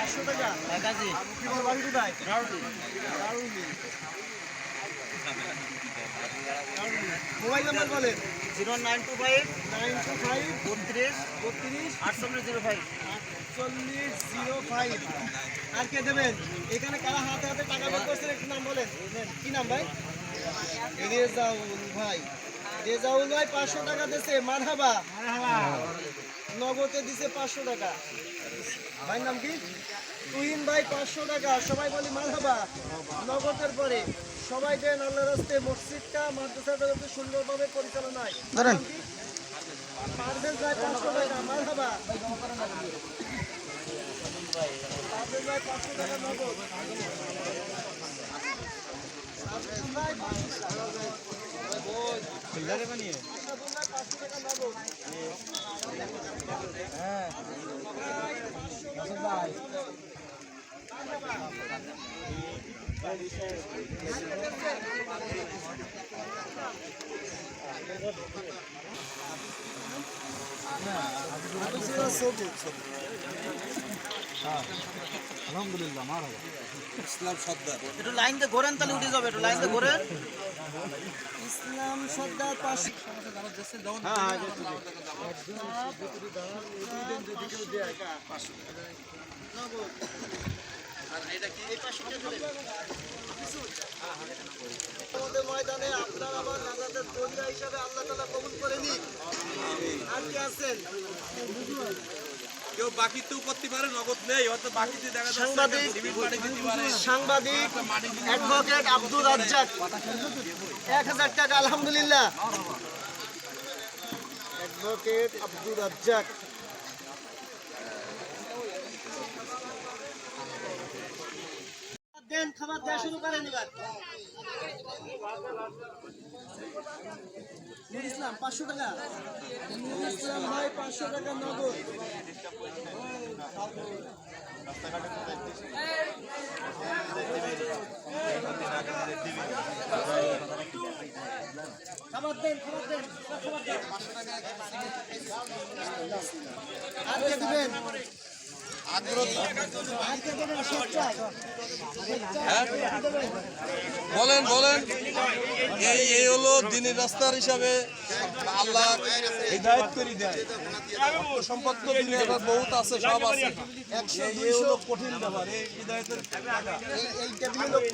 পাঁচশো টাকা। বাড়ি কোথায়? মোবাইল নাম্বার বলেন। Zero nine two five nine two five বত্রিশ বত্রিশ আটচল্লিশ জিরো ফাইভ। আটচল্লিশ জিরো ফাইভ। আর কে দেবেন? এখানে কারা হাতে হাতে টাকা বের করছেন একটু নাম বলেন। কি নাম ভাই? রেজাউল ভাই। রেজাউল ভাই পাঁচশো টাকা দিছে মারহাবা। নগদে দিছে পাঁচশো টাকা। ভাই নাম কি? তুহিন ভাই পাঁচশো টাকা। সবাই বলি মারহাবা। নগদের পরে সবাই দেন আল্লাহ রাস্তে মসজিদটা মাদ্রাসাটা যাতে সুন্দরভাবে পরিচালনায়। ধরেন। পারভেজ ভাই পাঁচশো টাকা। পারভেজ ভাই পাঁচশো টাকা নগদ। ভাই পাঁচশো টাকা। আশরাফুল ভাই পাঁচশো একটু লাইন দিয়ে ঘোরেন তাহলে উঠে যাবে একটু লাইন দিয়ে ঘোরেন। ইসলাম সর্দার আমাদের ময়দানে আপনার আবার নাজাতের দরিয়া হিসাবে আল্লাহ তালা কবুল আর কি আছেন? কেউ বাকিতেও করতে পারে নগদ নেই হয়তো বাকিতে দেখা যাচ্ছে সাংবাদিক সাংবাদিক অ্যাডভোকেট আব্দুল রাজ্জাক। এক হাজার টাকা আলহামদুলিল্লাহ। অ্যাডভোকেট আব্দুল রাজ্জাক। দেন খাবার দেওয়া শুরু করেন এবার। নুর ইসলাম পাঁচশো টাকা। নুর ইসলাম ভাই পাঁচশো টাকা নগদ। আর দিবেন। বলেন বলেন। এই এই হলো দিনের রাস্তার হিসাবে আল্লাহ হিদায়ত করে দেয়। সম্পদ তো আবার বহুত আছে, সব আছে। এই হলো কঠিন ব্যাপার, এই হিদায়তের এই টেবিলের লোক